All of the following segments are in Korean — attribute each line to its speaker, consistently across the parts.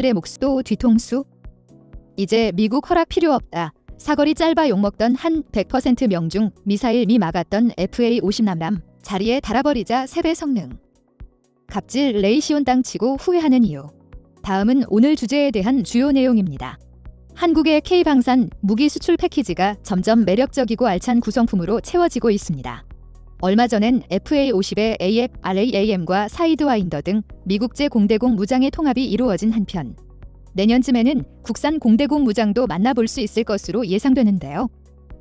Speaker 1: 장병들의 몫도 뒤통수. 이제 미국 허락 필요 없다. 사거리 짧아 욕먹던 한 100% 명중 미사일 미 막았던 FA-50 남람 자리에 달아버리자 세배 성능. 갑질 레이시온 땅치고 후회하는 이유. 다음은 오늘 주제에 대한 주요 내용입니다. 한국의 K방산 무기 수출 패키지가 점점 매력적이고 알찬 구성품으로 채워지고 있습니다. 얼마 전엔 FA-50의 AF, RAAM과 사이드와인더 등 미국제 공대공 무장의 통합이 이루어진 한편 내년쯤에는 국산 공대공 무장도 만나볼 수 있을 것으로 예상되는데요.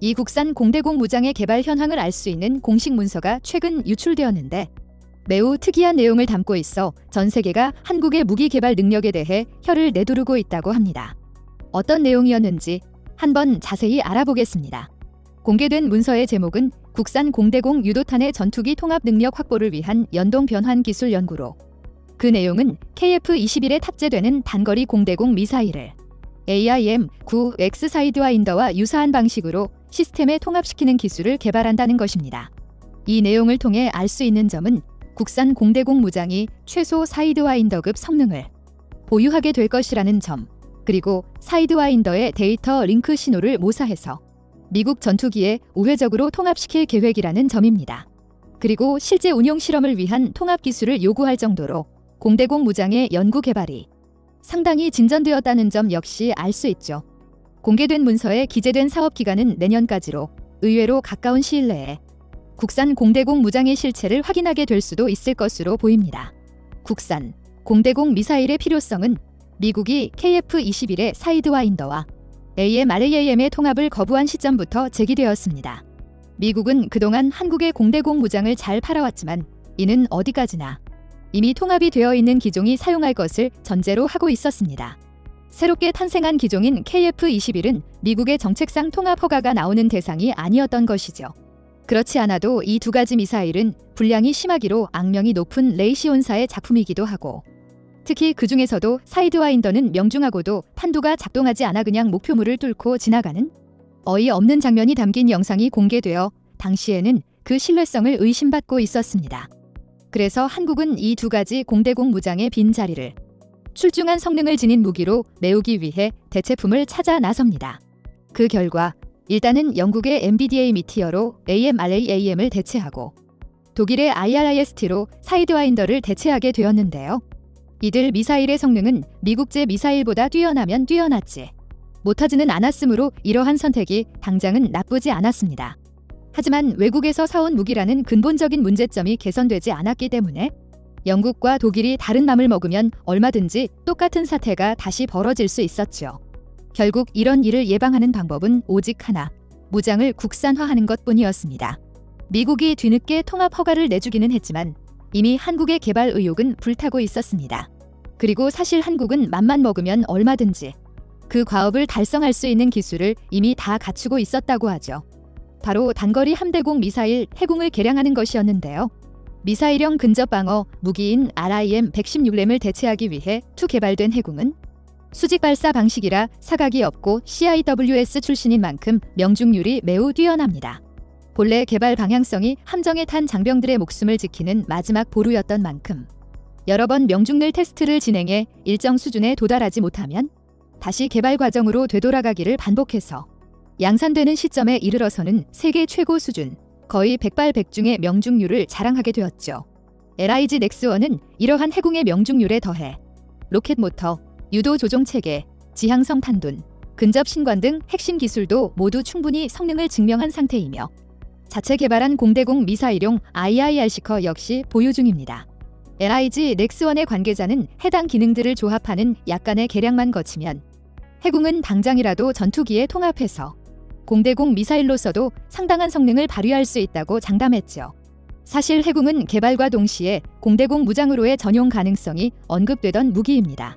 Speaker 1: 이 국산 공대공 무장의 개발 현황을 알 수 있는 공식 문서가 최근 유출되었는데 매우 특이한 내용을 담고 있어 전 세계가 한국의 무기 개발 능력에 대해 혀를 내두르고 있다고 합니다. 어떤 내용이었는지 한번 자세히 알아보겠습니다. 공개된 문서의 제목은 국산 공대공 유도탄의 전투기 통합 능력 확보를 위한 연동 변환 기술 연구로 그 내용은 KF-21에 탑재되는 단거리 공대공 미사일을 AIM-9X 사이드와인더와 유사한 방식으로 시스템에 통합시키는 기술을 개발한다는 것입니다. 이 내용을 통해 알 수 있는 점은 국산 공대공 무장이 최소 사이드와인더급 성능을 보유하게 될 것이라는 점, 그리고 사이드와인더의 데이터 링크 신호를 모사해서 미국 전투기에 우회적으로 통합시킬 계획이라는 점입니다. 그리고 실제 운용 실험을 위한 통합 기술을 요구할 정도로 공대공 무장의 연구 개발이 상당히 진전되었다는 점 역시 알 수 있죠. 공개된 문서에 기재된 사업 기간은 내년까지로 의외로 가까운 시일 내에 국산 공대공 무장의 실체를 확인하게 될 수도 있을 것으로 보입니다. 국산 공대공 미사일의 필요성은 미국이 KF-21의 사이드와인더와 AMRAAM의 통합을 거부한 시점부터 제기되었습니다. 미국은 그동안 한국의 공대공 무장을 잘 팔아왔지만 이는 어디까지나 이미 통합이 되어 있는 기종이 사용할 것을 전제로 하고 있었습니다. 새롭게 탄생한 기종인 KF-21은 미국의 정책상 통합 허가가 나오는 대상이 아니었던 것이죠. 그렇지 않아도 이 두 가지 미사일은 분량이 심하기로 악명이 높은 레이시온사의 작품이기도 하고 특히 그 중에서도 사이드와인더는 명중하고도 탄두가 작동하지 않아 그냥 목표물을 뚫고 지나가는 어이없는 장면이 담긴 영상이 공개되어 당시에는 그 신뢰성을 의심받고 있었습니다. 그래서 한국은 이 두 가지 공대공 무장의 빈 자리를 출중한 성능을 지닌 무기로 메우기 위해 대체품을 찾아 나섭니다. 그 결과 일단은 영국의 MBDA 미티어로 AMRAAM을 대체하고 독일의 IRIST로 사이드와인더를 대체하게 되었는데요. 이들 미사일의 성능은 미국제 미사일보다 뛰어나면 뛰어났지 못하지는 않았으므로 이러한 선택이 당장은 나쁘지 않았습니다. 하지만 외국에서 사온 무기라는 근본적인 문제점이 개선되지 않았기 때문에 영국과 독일이 다른 맘을 먹으면 얼마든지 똑같은 사태가 다시 벌어질 수 있었죠. 결국 이런 일을 예방하는 방법은 오직 하나, 무장을 국산화하는 것 뿐이었습니다. 미국이 뒤늦게 통합 허가를 내주기는 했지만 이미 한국의 개발 의욕은 불타고 있었습니다. 그리고 사실 한국은 맘만 먹으면 얼마든지 그 과업을 달성할 수 있는 기술을 이미 다 갖추고 있었다고 하죠. 바로 단거리 함대공 미사일 해공을 개량하는 것이었는데요. 미사일형 근접 방어 무기인 RIM 116램을 대체하기 위해 투 개발된 해공은 수직 발사 방식이라 사각이 없고 CIWS 출신인 만큼 명중률이 매우 뛰어납니다. 본래 개발 방향성이 함정에 탄 장병들의 목숨을 지키는 마지막 보루였던 만큼 여러 번 명중률 테스트를 진행해 일정 수준에 도달하지 못하면 다시 개발 과정으로 되돌아가기를 반복해서 양산되는 시점에 이르러서는 세계 최고 수준, 거의 백발백중의 명중률을 자랑하게 되었죠. LIG 넥스원은 이러한 해공의 명중률에 더해 로켓 모터, 유도 조종 체계, 지향성 탄둔, 근접 신관 등 핵심 기술도 모두 충분히 성능을 증명한 상태이며 자체 개발한 공대공 미사일용 IIRC커 역시 보유 중입니다. LIG 넥스원의 관계자는 해당 기능들을 조합하는 약간의 개량만 거치면 해공은 당장이라도 전투기에 통합해서 공대공 미사일로서도 상당한 성능을 발휘할 수 있다고 장담했죠. 사실 해공은 개발과 동시에 공대공 무장으로의 전용 가능성이 언급되던 무기입니다.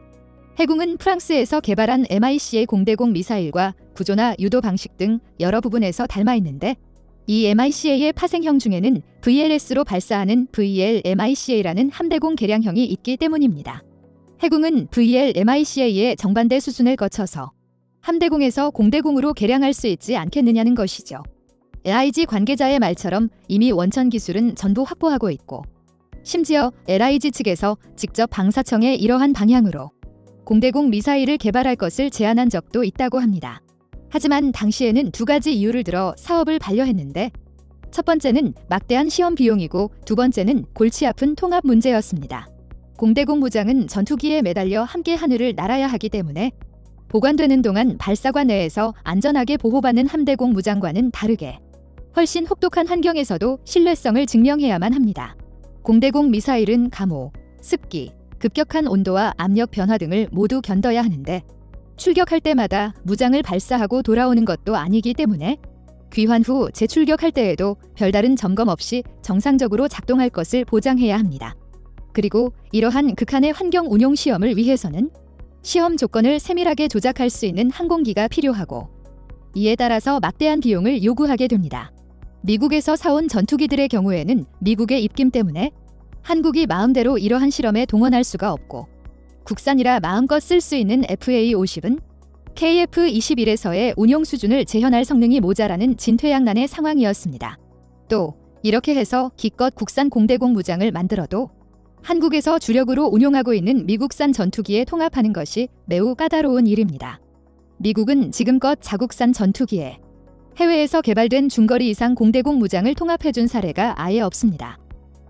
Speaker 1: 해공은 프랑스에서 개발한 MIC의 공대공 미사일과 구조나 유도 방식 등 여러 부분에서 닮아 있는데 이 MICA의 파생형 중에는 VLS로 발사하는 VL-MICA라는 함대공 개량형이 있기 때문입니다. 해공은 VL-MICA의 정반대 수순을 거쳐서 함대공에서 공대공으로 개량할 수 있지 않겠느냐는 것이죠. LIG 관계자의 말처럼 이미 원천 기술은 전부 확보하고 있고 심지어 LIG 측에서 직접 방사청에 이러한 방향으로 공대공 미사일을 개발할 것을 제안한 적도 있다고 합니다. 하지만 당시에는 두 가지 이유를 들어 사업을 반려했는데 첫 번째는 막대한 시험 비용이고 두 번째는 골치 아픈 통합 문제였습니다. 공대공 무장은 전투기에 매달려 함께 하늘을 날아야 하기 때문에 보관되는 동안 발사관 내에서 안전하게 보호받는 함대공 무장과는 다르게 훨씬 혹독한 환경에서도 신뢰성을 증명해야만 합니다. 공대공 미사일은 감호, 습기, 급격한 온도와 압력 변화 등을 모두 견뎌야 하는데 출격할 때마다 무장을 발사하고 돌아오는 것도 아니기 때문에 귀환 후 재출격할 때에도 별다른 점검 없이 정상적으로 작동할 것을 보장해야 합니다. 그리고 이러한 극한의 환경 운용 시험을 위해서는 시험 조건을 세밀하게 조작할 수 있는 항공기가 필요하고 이에 따라서 막대한 비용을 요구하게 됩니다. 미국에서 사온 전투기들의 경우에는 미국의 입김 때문에 한국이 마음대로 이러한 실험에 동원할 수가 없고 국산이라 마음껏 쓸 수 있는 FA-50은 KF-21에서의 운용 수준을 재현할 성능이 모자라는 진퇴양난의 상황이었습니다. 또 이렇게 해서 기껏 국산 공대공 무장을 만들어도 한국에서 주력으로 운용하고 있는 미국산 전투기에 통합하는 것이 매우 까다로운 일입니다. 미국은 지금껏 자국산 전투기에 해외에서 개발된 중거리 이상 공대공 무장을 통합해준 사례가 아예 없습니다.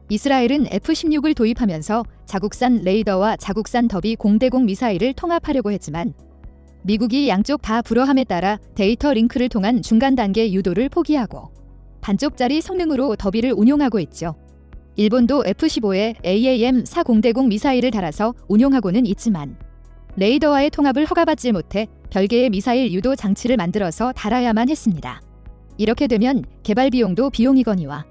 Speaker 1: 이스라엘은 F-16을 도입하면서 자국산 레이더와 자국산 더비 공대공 미사일을 통합하려고 했지만 미국이 양쪽 다 불허함에 따라 데이터 링크를 통한 중간 단계 유도를 포기하고 반쪽짜리 성능으로 더비를 운용하고 있죠. 일본도 F-15에 AAM-4 공대공 미사일을 달아서 운용하고는 있지만 레이더와의 통합을 허가받지 못해 별개의 미사일 유도 장치를 만들어서 달아야만 했습니다. 이렇게 되면 개발 비용도 비용이거니와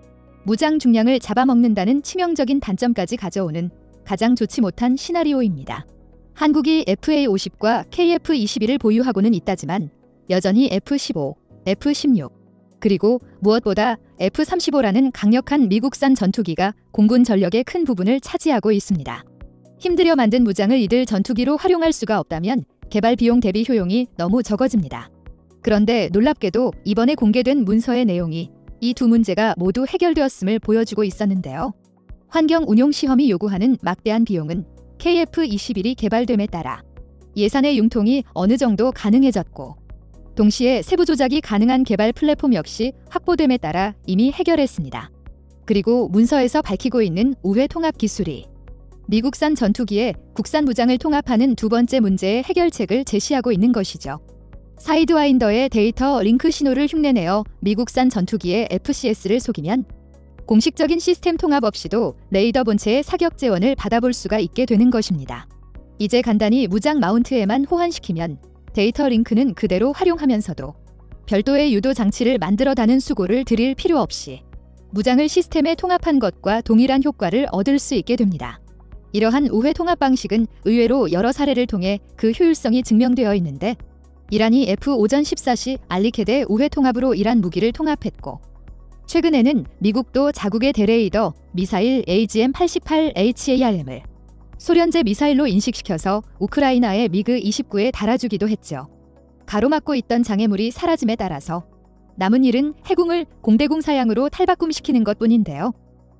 Speaker 1: 무장 중량을 잡아먹는다는 치명적인 단점까지 가져오는 가장 좋지 못한 시나리오입니다. 한국이 FA-50과 KF-21을 보유하고는 있다지만 여전히 F-15, F-16, 그리고 무엇보다 F-35라는 강력한 미국산 전투기가 공군 전력의 큰 부분을 차지하고 있습니다. 힘들여 만든 무장을 이들 전투기로 활용할 수가 없다면 개발 비용 대비 효용이 너무 적어집니다. 그런데 놀랍게도 이번에 공개된 문서의 내용이 이 두 문제가 모두 해결되었음을 보여주고 있었는데요. 환경 운용 시험이 요구하는 막대한 비용은 KF-21이 개발됨에 따라 예산의 융통이 어느 정도 가능해졌고 동시에 세부 조작이 가능한 개발 플랫폼 역시 확보됨에 따라 이미 해결했습니다. 그리고 문서에서 밝히고 있는 우회 통합 기술이 미국산 전투기에 국산 무장을 통합하는 두 번째 문제의 해결책을 제시하고 있는 것이죠. 사이드와인더의 데이터 링크 신호를 흉내내어 미국산 전투기의 FCS를 속이면 공식적인 시스템 통합 없이도 레이더 본체의 사격 재원을 받아볼 수가 있게 되는 것입니다. 이제 간단히 무장 마운트에만 호환시키면 데이터 링크는 그대로 활용하면서도 별도의 유도 장치를 만들어 다는 수고를 들일 필요 없이 무장을 시스템에 통합한 것과 동일한 효과를 얻을 수 있게 됩니다. 이러한 우회 통합 방식은 의외로 여러 사례를 통해 그 효율성이 증명되어 있는데 이란이 F-5전 14시 알리케데 우회 통합으로 이란 무기를 통합했고 최근에는 미국도 자국의 대레이더 미사일 AGM-88HARM을 소련제 미사일로 인식시켜서 우크라이나의 미그 29에 달아주기도 했죠. 가로막고 있던 장애물이 사라짐에 따라서 남은 일은 해궁을 공대공 사양으로 탈바꿈시키는 것뿐인데요.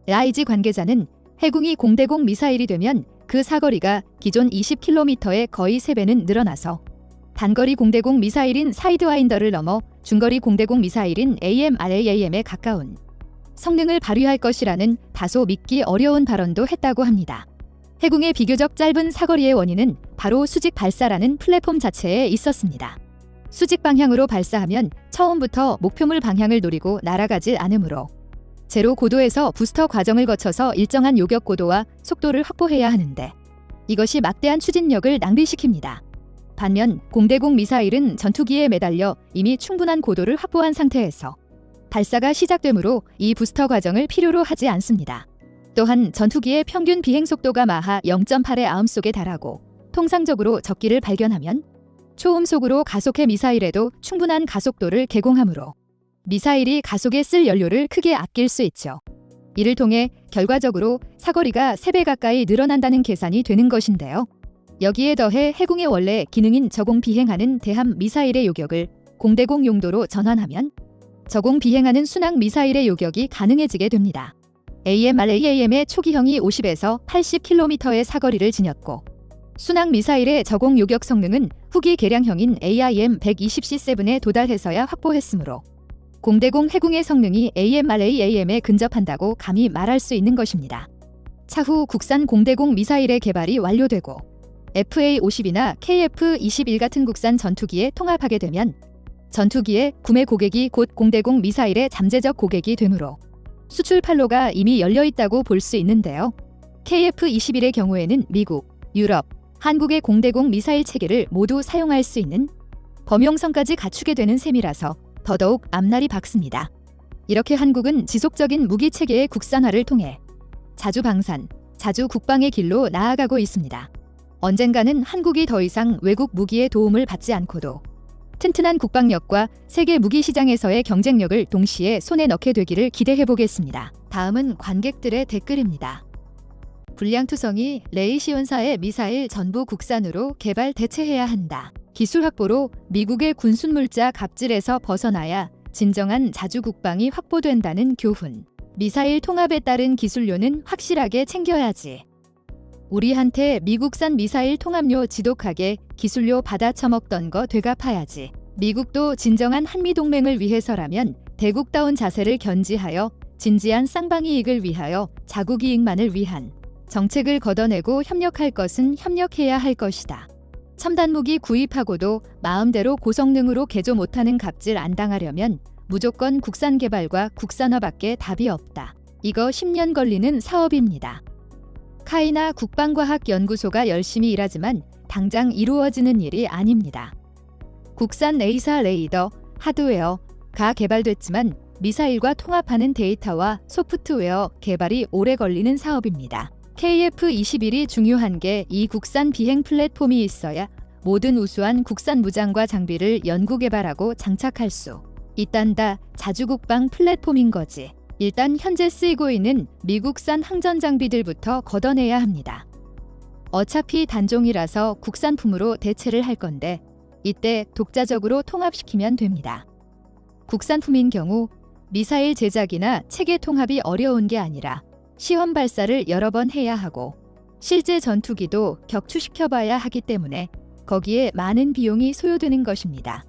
Speaker 1: 라이지 관계자는 해궁이 공대공 미사일이 되면 그 사거리가 기존 20km의 거의 3배는 늘어나서 단거리 공대공 미사일인 사이드와인더를 넘어 중거리 공대공 미사일인 AMRAAM에 가까운 성능을 발휘할 것이라는 다소 믿기 어려운 발언도 했다고 합니다. 해궁의 비교적 짧은 사거리의 원인은 바로 수직 발사라는 플랫폼 자체에 있었습니다. 수직 방향으로 발사하면 처음부터 목표물 방향을 노리고 날아가지 않으므로 제로 고도에서 부스터 과정을 거쳐서 일정한 요격 고도와 속도를 확보해야 하는데 이것이 막대한 추진력을 낭비시킵니다. 반면 공대공 미사일은 전투기에 매달려 이미 충분한 고도를 확보한 상태에서 발사가 시작되므로 이 부스터 과정을 필요로 하지 않습니다. 또한 전투기의 평균 비행 속도가 마하 0.8의 아음속에 달하고 통상적으로 적기를 발견하면 초음속으로 가속해 미사일에도 충분한 가속도를 제공하므로 미사일이 가속에 쓸 연료를 크게 아낄 수 있죠. 이를 통해 결과적으로 사거리가 3배 가까이 늘어난다는 계산이 되는 것인데요. 여기에 더해 해궁의 원래 기능인 저공 비행하는 대함 미사일의 요격을 공대공 용도로 전환하면 저공 비행하는 순항 미사일의 요격이 가능해지게 됩니다. AMRAAM의 초기형이 50에서 80km의 사거리를 지녔고 순항 미사일의 저공 요격 성능은 후기 개량형인 AIM-120C7에 도달해서야 확보했으므로 공대공 해궁의 성능이 AMRAAM에 근접한다고 감히 말할 수 있는 것입니다. 차후 국산 공대공 미사일의 개발이 완료되고 FA-50이나 KF-21 같은 국산 전투기에 통합하게 되면 전투기의 구매 고객이 곧 공대공 미사일의 잠재적 고객이 되므로 수출 판로가 이미 열려 있다고 볼 수 있는데요. KF-21의 경우에는 미국, 유럽, 한국의 공대공 미사일 체계를 모두 사용할 수 있는 범용성까지 갖추게 되는 셈이라서 더더욱 앞날이 밝습니다. 이렇게 한국은 지속적인 무기 체계의 국산화를 통해 자주 방산, 자주 국방의 길로 나아가고 있습니다. 언젠가는 한국이 더 이상 외국 무기의 도움을 받지 않고도 튼튼한 국방력과 세계 무기 시장에서의 경쟁력을 동시에 손에 넣게 되기를 기대해 보겠습니다. 다음은 관객들의 댓글입니다. 불량투성이 레이시온사의 미사일 전부 국산으로 개발 대체해야 한다. 기술 확보로 미국의 군순물자 갑질에서 벗어나야 진정한 자주 국방이 확보된다는 교훈. 미사일 통합에 따른 기술료는 확실하게 챙겨야지. 우리한테 미국산 미사일 통합료 지독하게 기술료 받아 처먹던 거 되갚아야지. 미국도 진정한 한미동맹을 위해서라면 대국다운 자세를 견지하여 진지한 쌍방 이익을 위하여 자국 이익만을 위한 정책을 걷어내고 협력할 것은 협력해야 할 것이다. 첨단 무기 구입하고도 마음대로 고성능으로 개조 못하는 갑질 안 당하려면 무조건 국산 개발과 국산화밖에 답이 없다. 이거 10년 걸리는 사업입니다. 카이나 국방과학연구소가 열심히 일하지만 당장 이루어지는 일이 아닙니다. 국산 A사 레이더, 하드웨어가 개발됐지만 미사일과 통합하는 데이터와 소프트웨어 개발이 오래 걸리는 사업입니다. KF-21이 중요한 게 이 국산 비행 플랫폼이 있어야 모든 우수한 국산 무장과 장비를 연구 개발하고 장착할 수 있단다. 자주국방 플랫폼인 거지. 일단 현재 쓰이고 있는 미국산 항전 장비들부터 걷어내야 합니다. 어차피 단종이라서 국산품으로 대체를 할 건데 이때 독자적으로 통합시키면 됩니다. 국산품인 경우 미사일 제작이나 체계 통합이 어려운 게 아니라 시험 발사를 여러 번 해야 하고 실제 전투기도 격추시켜봐야 하기 때문에 거기에 많은 비용이 소요되는 것입니다.